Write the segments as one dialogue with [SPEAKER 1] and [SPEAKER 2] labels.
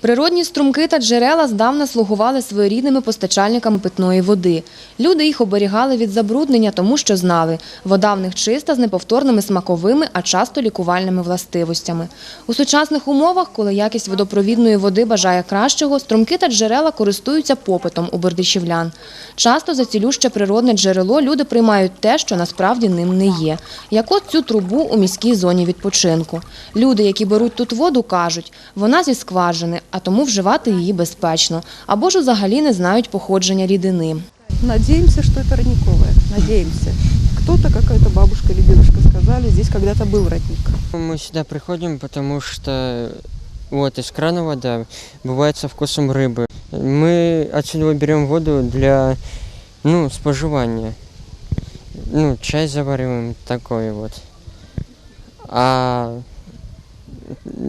[SPEAKER 1] Природні струмки та джерела здавна слугували своєрідними постачальниками питної води. Люди їх оберігали від забруднення, тому що знали – вода в них чиста з неповторними смаковими, а часто лікувальними властивостями. У сучасних умовах, коли якість водопровідної води бажає кращого, струмки та джерела користуються попитом у бердичівлян. Часто за цілюще природне джерело люди приймають те, що насправді ним не є. Як от цю трубу у міській зоні відпочинку. Люди, які беруть тут воду, кажуть, вона зі скважини, а тому вживати її безпечно. Або ж взагалі не знають походження рідини.
[SPEAKER 2] Надеемся, что это родниковая. Надеемся. Кто-то, какая-то бабушка или дедушка сказали, здесь когда-то был родник.
[SPEAKER 3] Мы сюда приходим, потому что вот из крана вода бывает со вкусом рыбы. Мы отсюда берем воду для ну, споживания. Ну, чай завариваем, такое вот. А,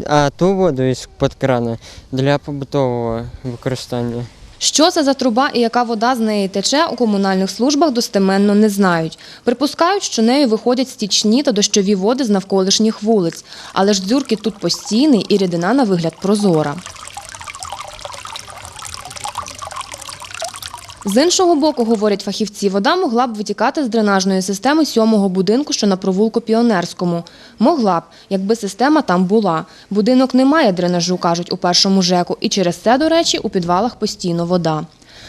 [SPEAKER 3] а ту воду із-под крана для побутового використання.
[SPEAKER 1] Що це за труба і яка вода з неї тече, у комунальних службах достеменно не знають. Припускають, що нею виходять стічні та дощові води з навколишніх вулиць. Але ж дзюрки тут постійний і рідина на вигляд прозора. З іншого боку, говорять фахівці, вода могла б витікати з дренажної системи сьомого будинку, що на провулку Піонерському. Могла б, якби система там була. Будинок не має дренажу, кажуть у першому ЖЕКу, і через це, до речі, у підвалах постійно вода.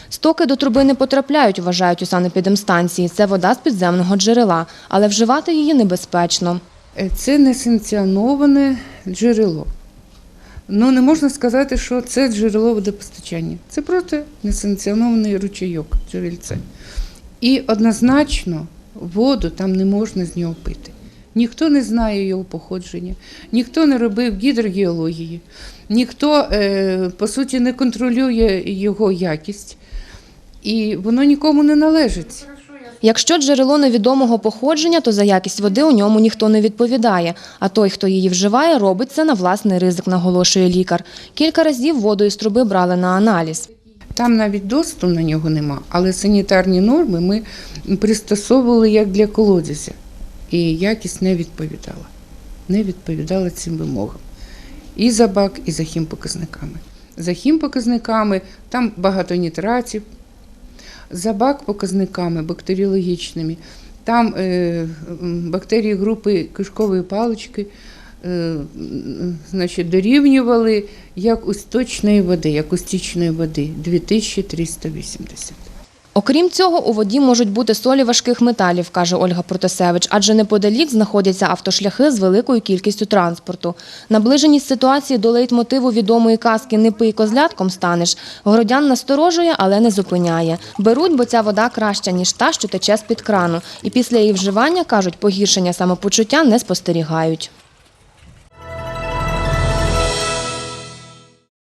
[SPEAKER 1] Стоки до труби не потрапляють, вважають у санепідемстанції. Це вода з підземного джерела, але вживати її небезпечно.
[SPEAKER 4] Е, Це несанкціоноване джерело. Ну, не можна сказати, що це джерело водопостачання. Це просто несанкціонований ручейок, джерельце. І однозначно воду там не можна з нього пити. Ніхто не знає його походження, ніхто не робив гідрогеології, ніхто, е, по суті, не контролює його якість. І воно нікому не належить.
[SPEAKER 1] Якщо джерело невідомого походження, то за якість води у ньому ніхто не відповідає. А той, хто її вживає, робить це на власний ризик, наголошує лікар. Кілька разів воду із труби брали на аналіз.
[SPEAKER 4] Там навіть доступу на нього нема, але санітарні норми ми пристосовували як для колодязя. І якість не відповідала. Не відповідала цим вимогам. І за бак, і за хімпоказниками. За хімпоказниками там багато нітратів, за бак показниками бактеріологічними. Там е, бактерії групи кишкової палички е, значить, дорівнювали як у сточної води, як у стічної води 2380.
[SPEAKER 1] Окрім цього, у воді можуть бути солі важких металів, каже Ольга Протасевич, адже неподалік знаходяться автошляхи з великою кількістю транспорту. Наближеність ситуації до лейтмотиву відомої казки «Не пий козлятком станеш» городян насторожує, але не зупиняє. Беруть, бо ця вода краща, ніж та, що тече з-під крану. І після її вживання, кажуть, погіршення самопочуття не спостерігають.